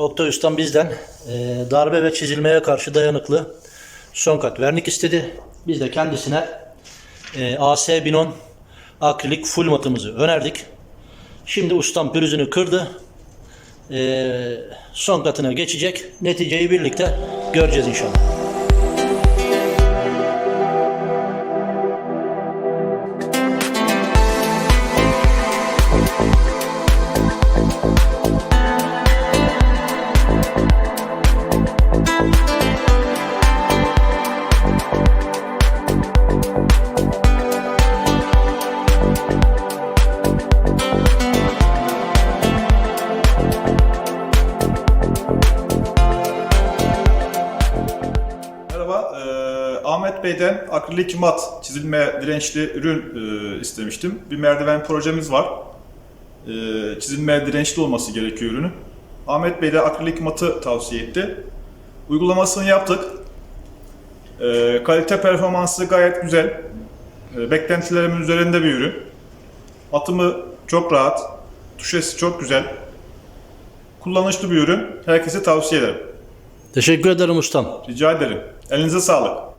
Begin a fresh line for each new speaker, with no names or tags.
Oktay Ustam bizden e, darbe ve çizilmeye karşı dayanıklı son kat vernik istedi. Biz de kendisine e, AS 1010 akrilik full matımızı önerdik. Şimdi ustam pürüzünü kırdı. E, son katına geçecek. Neticeyi birlikte göreceğiz inşallah.
Ahmet Bey'den akrilik mat çizilme dirençli ürün eee, istemiştim. Bir merdiven projemiz var. Eee, çizilmeye dirençli olması gerekiyor ürünün. Ahmet Bey de akrilik matı tavsiye etti. Uygulamasını yaptık. Eee, kalite performansı gayet güzel. Eee, beklentilerimin üzerinde bir ürün. Atımı çok rahat, tuşesi çok güzel. Kullanışlı bir ürün. Herkese tavsiye ederim.
Teşekkür ederim ustam.
Rica ederim. Elinize sağlık.